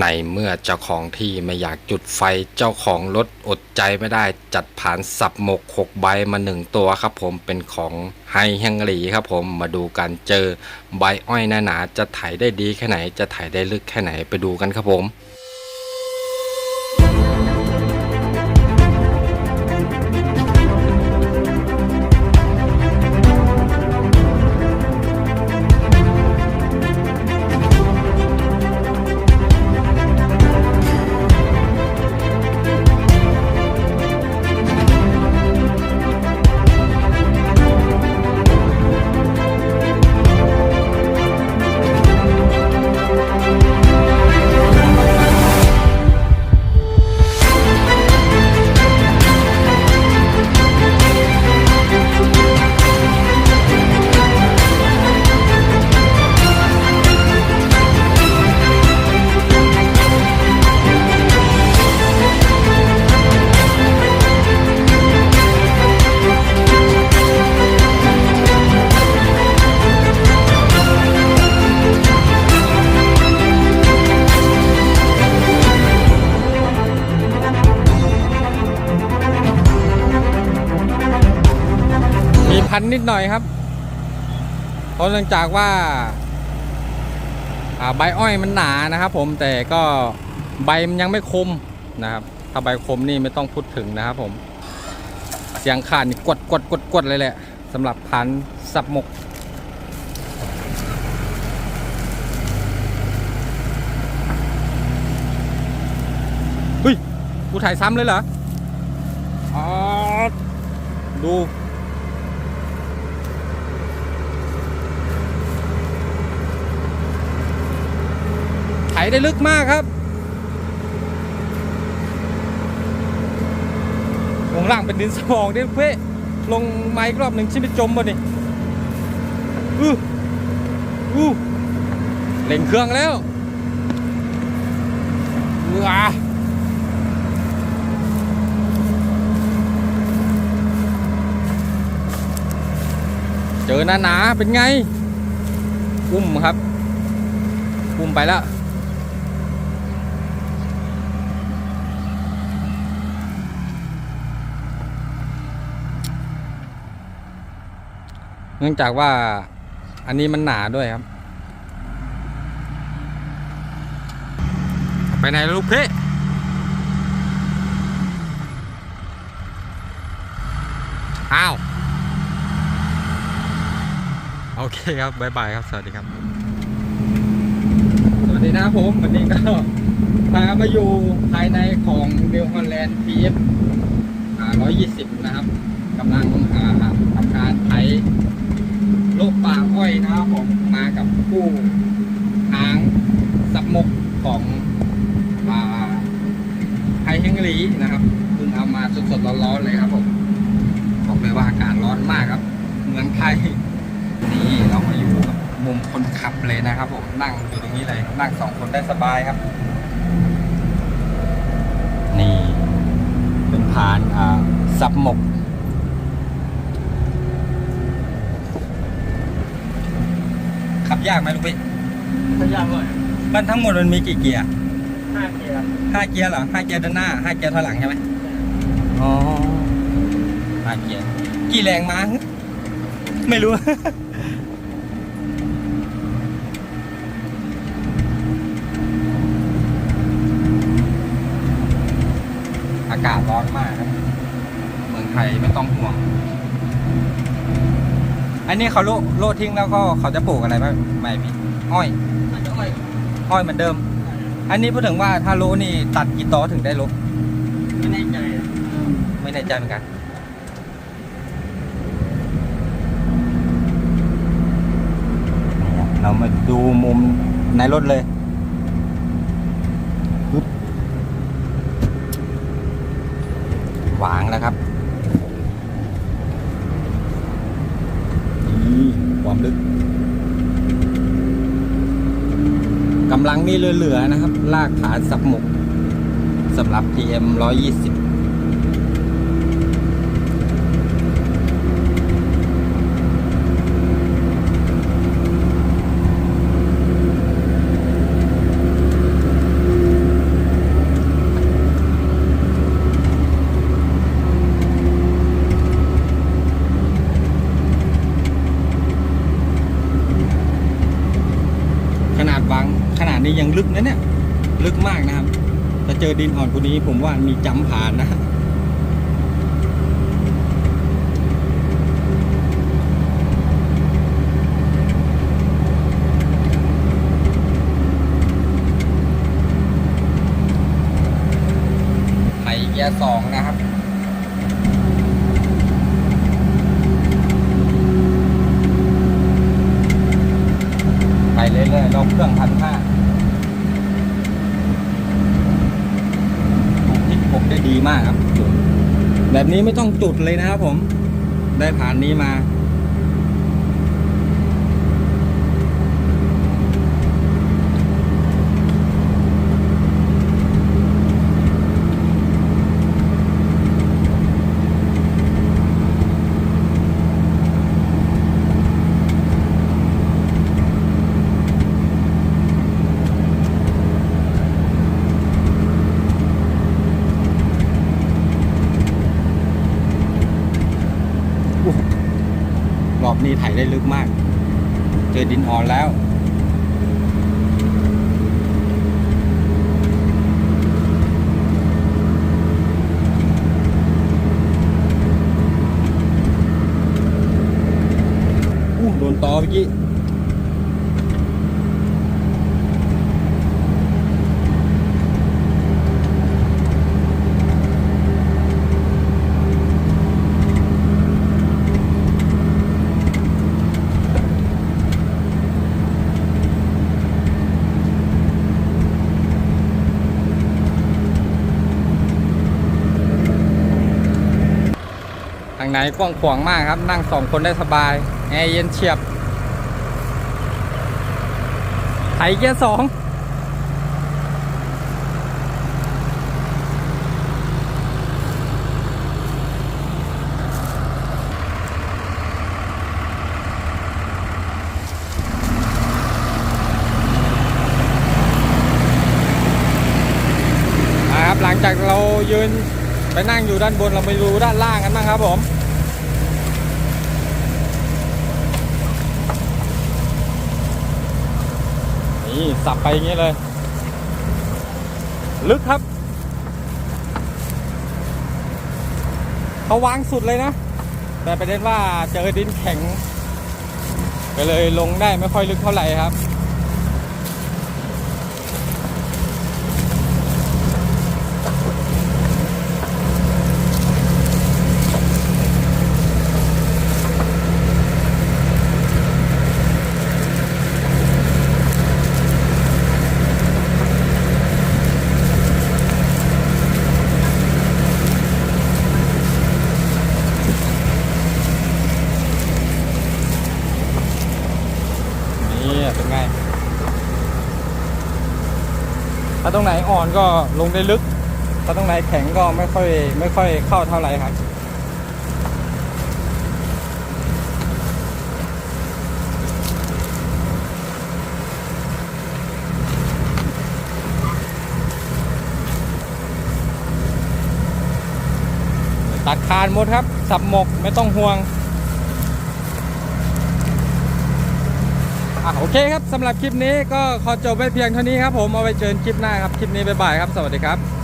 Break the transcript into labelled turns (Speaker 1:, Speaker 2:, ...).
Speaker 1: ในเมื่อเจ้าของที่ไม่อยากจุดไฟเจ้าของรถอดใจไม่ได้จัดผ่านสับหมกหกใบมาหนึ่งตัวครับผมเป็นของไฮแฮงหลีครับผมมาดูกันเจอใบอ้อยหนาๆจะถ่ายได้ดีแค่ไหนจะถ่ายได้ลึกแค่ไหนไปดูกันครับผมันนิดหน่อยครับ เพราะเนื่องจากว่าอ่าใบอ้อยมันหนานะครับ ผมแต่ก็ใบมันยังไม่คมนะครับ ถ้าใบคมนี่ไม่ต้องพูดถึงนะครับ ผม เสียงขาดนี่กดกดกดกดเลยแหละสำหรับพันสับหมกเฮ้ยกูถ่ายซ้ำเลยเหรออ๋อดู ถได้ลึกมากครับลงล่างเป็นดินสมองดิเพ่ลงไม้รอบหนึ่งชิมิจมบ่นี่อู้อู้เล่งเครื่องแล้วว้าเจอหนาหนาๆเป็นไง อุ้มครับ อุ้มไปแล้ว นื่องจากว่าอันนี้มันหนาด้วยครับ ไปไหนลูกเพ่อ้าว โอเคครับบ๊ายบายครับ สวัสดีครับ สวัสดีนะครับผม วันนี้ก็พามาอยู่ภายในของเดลฮอลแลนด์ PF อ่า120 นะครับกำลังทำการไถ กป่าอ้อยนะครับผมมากับผู้หางสับมกของอ่าไทยเฮงลีนะครับเพิ่งเอามาสดๆร้อนๆเลยครับผมบอกเลยว่าอากาศร้อนมากครับ เมืองไทยนี่เรามาอยู่กับมุมคนขับเลยนะครับผมนั่งอยู่ตรงนี้เลยนั่งสองคนได้สบายครับนี่เป็นผานอ่าสับหมก ขับยากไหมลูกพี่
Speaker 2: พยายามเลย
Speaker 1: มันทั้งหมดมันมีกี่เกียร์
Speaker 2: ห้าเกียร์
Speaker 1: ห้าเกียร์เหรอห้าเกียร์ด้านหน้าห้าเกียร์ถอยหลังใช่ไหมอ๋อห้าเกียร์กี่แรงม้าฮึไม่รู้ อากาศร้อนมากครับ เมืองไทยไม่ต้องห่วง อันนี้เขาโลโลดทิ้งแล้วก็เขาจะปลูกอะไรบ้างไม่พี่อ้อย
Speaker 2: มันจะอ้อย
Speaker 1: อ้อยเหมือนเดิม อันนี้พูดถึงว่าถ้าโลนี่ตัดกี่ต่อถึงได้โล
Speaker 2: ไม่แน่ใจอะ
Speaker 1: ไม่แน่ใจเหมือนกันเรามาดูมุมในรถเลยปึ๊บวางแล้วครับนี่ความลึกกำลังนี่เหลือๆนะครับ ลากฐานสับหมกสำหรับ PM 120 ยังลึกนะเนี่ยลึกมากนะครับถ้าเจอดินอ่อนกว่านี้ผมว่ามีจำผ่านนะไถเกียร์สองนะครับ ไปเรื่อยๆรอบเครื่องพันห้าทิศผมไดีมากครับ แบบนี้ไม่ต้องจุดเลยนะครับผม ได้ผ่านนี้มา รอบ นี้ถ่ายได้ลึกมาก เจอดินอ่อนแล้ว อู้โดนตอเมื่อกี้ ทางในกว้างขวางมากครับ นั่งสองคนได้สบาย แอร์เย็นเฉียบไถเกียร์สองนะครับหลังจากเรายืนไปนั่งอยู่ด้านบนเราไปดูด้านล่างกันบ้างครับผม นี่ สับไปอย่างนี้เลย ลึกครับเขาวางสุดเลยนะ แต่ประเด็นว่าเจอดินแข็ง ก็เลยลงได้ไม่ค่อยลึกเท่าไหร่ครับ นี่เป็นไง ถ้าตรงไหนอ่อนก็ลงได้ลึก ถ้าตรงไหนแข็งก็ไม่ค่อยไม่ค่อยเข้าเท่าไหร่ครับตัดคานหมดครับ สับหมกไม่ต้องห่วง อะโอเคครับสำหรับคลิปนี้ก็ขอจบไว้เพียงเท่านี้ครับผมเอาไว้เจอคลิปหน้าครับคลิปนี้บ๊ายบายครับสวัสดีครับ